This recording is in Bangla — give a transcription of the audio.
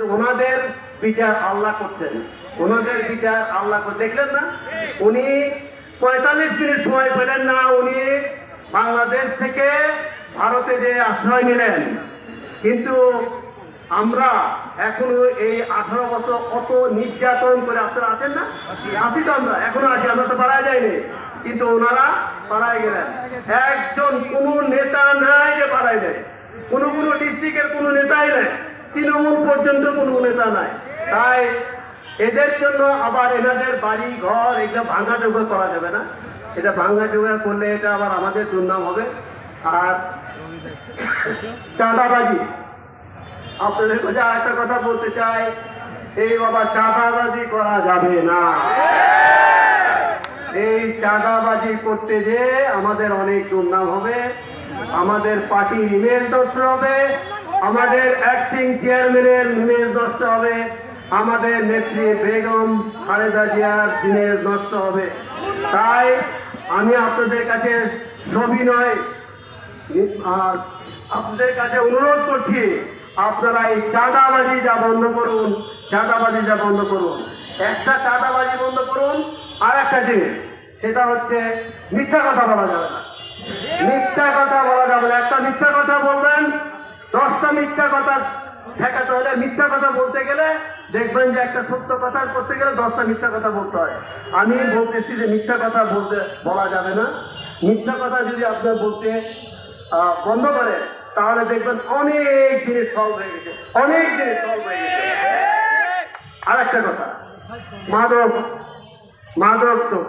ওনাদের বিচার আল্লাহ করছেন। ওনাদের বিচার আল্লাহ দেখলেন না? উনি পঁয়তাল্লিশ মিনিট সময় পেলেন না, উনি বাংলাদেশ থেকে ভারতে যে আশ্রয় নিলেন। কিন্তু আমরা এখনও এই আঠারো বছর কত নির্যাতন করে আপনারা আছেন না? আছি তো আমরা, এখনও আছি, আমরা তো পাড়ায় যাইনি। কিন্তু ওনারা পাড়ায় গেলেন। একজন কোন নেতা নাই যে পাড়ায় দেয় কোনো কোনো ডিস্ট্রিক্টের কোনো নেতাই নাই। তৃণমূল পর্যন্ত কোনো নেতা নাই। তাই এদের জন্য আবার এনাদের বাড়ি, ঘর এগুলো ভাঙা জোগাড় করা যাবে না। এটা ভাঙা জোগাড় করলে এটা আবার আমাদের দুর্নাম হবে। আর চাঁদাবাজি। আপনাদের কাছে আর একটা কথা বলতে চাই, এই বাবা চাঁদাবাজি করা যাবে না। এই চাঁদাবাজি করতে যে আমাদের অনেক দুর্নাম হবে, আমাদের পার্টির ইমেজ নষ্ট হবে আমাদের অ্যাক্টিং চেয়ারম্যানের ইমেজ নষ্ট হবে। আমাদের নেত্রী বেগম খালেদা জিয়ার ইমেজ নষ্ট হবে। তাই আমি আপনাদের কাছে সবিনয় আর আপনাদের কাছে অনুরোধ করছি, আপনারা এই চাঁদাবাজি যা বন্ধ করুন, চাঁদাবাজি যা বন্ধ করুন। একটা চাঁদাবাজি বন্ধ করুন, আর একটা জিনিস সেটা হচ্ছে মিথ্যা কথা বলা যাবে না। মিথ্যা কথা বলা যাবে না। একটা মিথ্যা কথা বলবেন দশটা মিথ্যা কথা ঠেকাতে হলে মিথ্যা কথা বলতে গেলে দেখবেন যে একটা সত্য কথা করতে গেলে দশটা মিথ্যা কথা বলতে হয়। আমি বলতেছি যে মিথ্যা কথা বলতে বলা যাবে না। মিথ্যা কথা যদি আপনার বলতে বন্ধ করে তাহলে দেখবেন অনেক জিনিস সলভ হয়ে গেছে। অনেক জিনিস সলভ হয়ে গেছে। আর একটা কথা। মাদক। মাদক তো